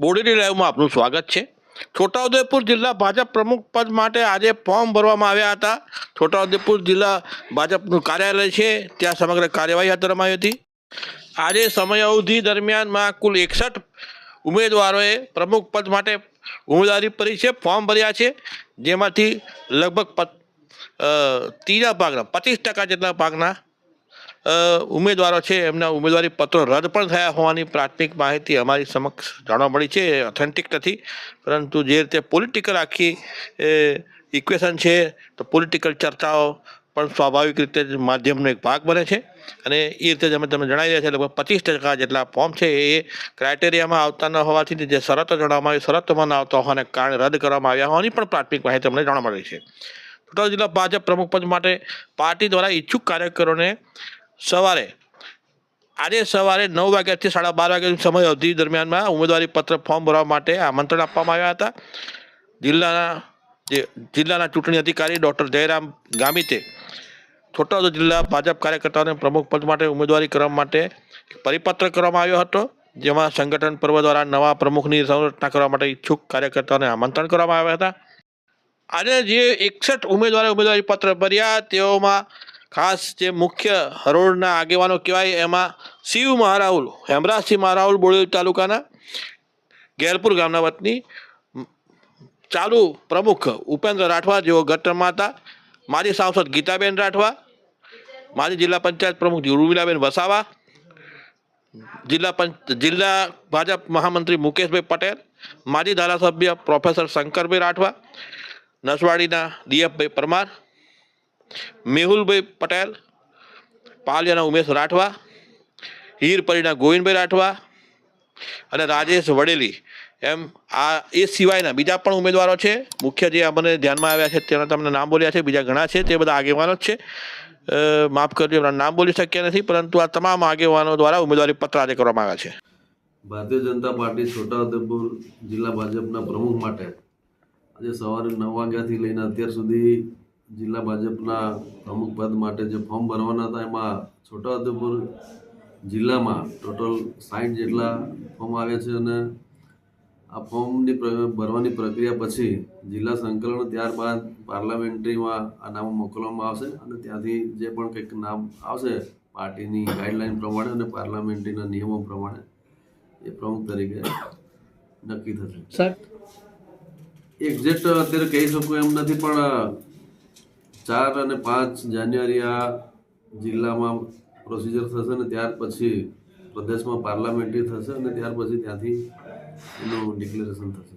બોડેલી લાઈવમાં આપનું સ્વાગત છે. છોટાઉદેપુર જિલ્લા ભાજપ પ્રમુખ પદ માટે આજે ફોર્મ ભરવામાં આવ્યા હતા. છોટાઉદેપુર જિલ્લા ભાજપનું કાર્યાલય છે. ત્યાં સમગ્ર કાર્યવાહી હાથ ધરવામાં હતી. આજે સમય અવધિ દરમિયાનમાં કુલ એકસઠ ઉમેદવારોએ પ્રમુખ પદ માટે ઉમેદવારી ભરી છે, ફોર્મ ભર્યા છે. જેમાંથી લગભગ ત્રીજા ભાગના, પચીસ ટકા જેટલા ભાગના ઉમેદવારો છે, એમના ઉમેદવારી પત્રો રદ પણ થયા હોવાની પ્રાથમિક માહિતી અમારી સમક્ષ જાણવા મળી છે. ઓથેન્ટિક નથી. પરંતુ જે રીતે પોલિટિકલ આખી ઇક્વેશન છે, તો પોલિટિકલ ચર્ચાઓ પણ સ્વાભાવિક રીતે જ માધ્યમનો એક ભાગ બને છે. અને એ રીતે અમે તમને જણાવી રહ્યા છે લગભગ પચીસ ટકા જેટલા ફોર્મ છે, એ ક્રાઇટેરિયામાં આવતા ન હોવાથી જે શરતો જણાવવામાં આવી, શરતોમાં ન આવતા હોવાને કારણે રદ કરવામાં આવ્યા હોવાની પણ પ્રાથમિક માહિતી અમને જાણવા મળી છે. છોટાઉદેપુર જિલ્લા ભાજપ પ્રમુખ પદ માટે પાર્ટી દ્વારા ઈચ્છુક કાર્યકરોને સવારે, આજે સવારે નવ વાગ્યાથી સાડા બાર વાગ્યા સમય અવધિ દરમિયાનમાં ઉમેદવારી પત્ર ફોર્મ ભરવા માટે આમંત્રણ આપવામાં આવ્યા હતા. જિલ્લાના જે, જિલ્લાના ચૂંટણી અધિકારી ડૉક્ટર જયરામ ગામિતે છોટાઉદેપુર જિલ્લા ભાજપ કાર્યકર્તાઓને પ્રમુખ પદ માટે ઉમેદવારી કરવા માટે પરિપત્ર કરવામાં આવ્યો હતો, જેમાં સંગઠન પર્વ દ્વારા નવા પ્રમુખની સંરચના કરવા માટે ઈચ્છુક કાર્યકર્તાઓને આમંત્રણ કરવામાં આવ્યા હતા. આજે જે એકસઠ ઉમેદવારે ઉમેદવારી પત્ર ભર્યા, તેઓમાં ખાસ જે મુખ્ય હરોળના આગેવાનો કહેવાય એમાં શિવ મહારાઉલ હેમરાજસિંહ મહારાઉલ બોડેલી તાલુકાના ગેરપુર ગામના વતની ચાલુ પ્રમુખ ઉપેન્દ્ર રાઠવા જેઓ ગટરમાં હતા. માજી સાંસદ ગીતાબેન રાઠવા, માજી જિલ્લા પંચાયત પ્રમુખ ઉર્મિલાબેન વસાવા, જિલ્લા પંચ જિલ્લા ભાજપ મહામંત્રી મુકેશભાઈ પટેલ, માજી ધારાસભ્ય પ્રોફેસર શંકરભાઈ રાઠવા, નસવાડીના દિયપભાઈ પરમાર મેહુલભાઈ પટેલ, પાલિયાના ઉમેશ રાઠવા હીરપરીના ગોવિંદભાઈ રાઠવા અને રાજેશ વડેલી. એમ આ એ સિવાયના બીજા પણ ઉમેદવારો છે. મુખ્ય જે અમને ધ્યાનમાં આવ્યા છે તેના તમને નામ બોલ્યા છે, બીજા ઘણા છે, તે બધા આગેવાનો જ છે. માફ કરજો, એમના નામ બોલી શક્યા નથી, પરંતુ આ તમામ આગેવાનો દ્વારા ઉમેદવારી પત્ર આજે કરવામાં આવ્યા છે. ભારતીય જનતા પાર્ટી છોટાઉદેપુર જિલ્લા ભાજપના પ્રમુખ માટે આજે સવારે નવ વાગ્યાથી લઈને અત્યાર સુધી જિલ્લા ભાજપના પ્રમુખ પદ માટે જે ફોર્મ ભરવાના હતા એમાં છોટાઉદેપુર જિલ્લામાં ટોટલ સાઠ જેટલા ફોર્મ આવ્યા છે અને આ ફોર્મની ભરવાની પ્રક્રિયા પછી જિલ્લા સંકલન ત્યારબાદ પાર્લામેન્ટરીમાં આ નામો મોકલવામાં આવશે અને ત્યાંથી જે પણ કંઈક નામ આવશે પાર્ટીની ગાઈડલાઈન પ્રમાણે અને પાર્લામેન્ટરીના નિયમો પ્રમાણે એ પ્રમુખ તરીકે નક્કી થશે. સર એક્ઝેક્ટ અત્યારે કહી શકું એમ નથી પણ ચાર અને પાંચ જાન્યુઆરી આ જિલ્લામાં પ્રોસિજર થશે ને ત્યાર પછી પ્રદેશમાં પાર્લામેન્ટરી થશે અને ત્યાર પછી ત્યાંથી એનું ડિક્લેરેશન થશે.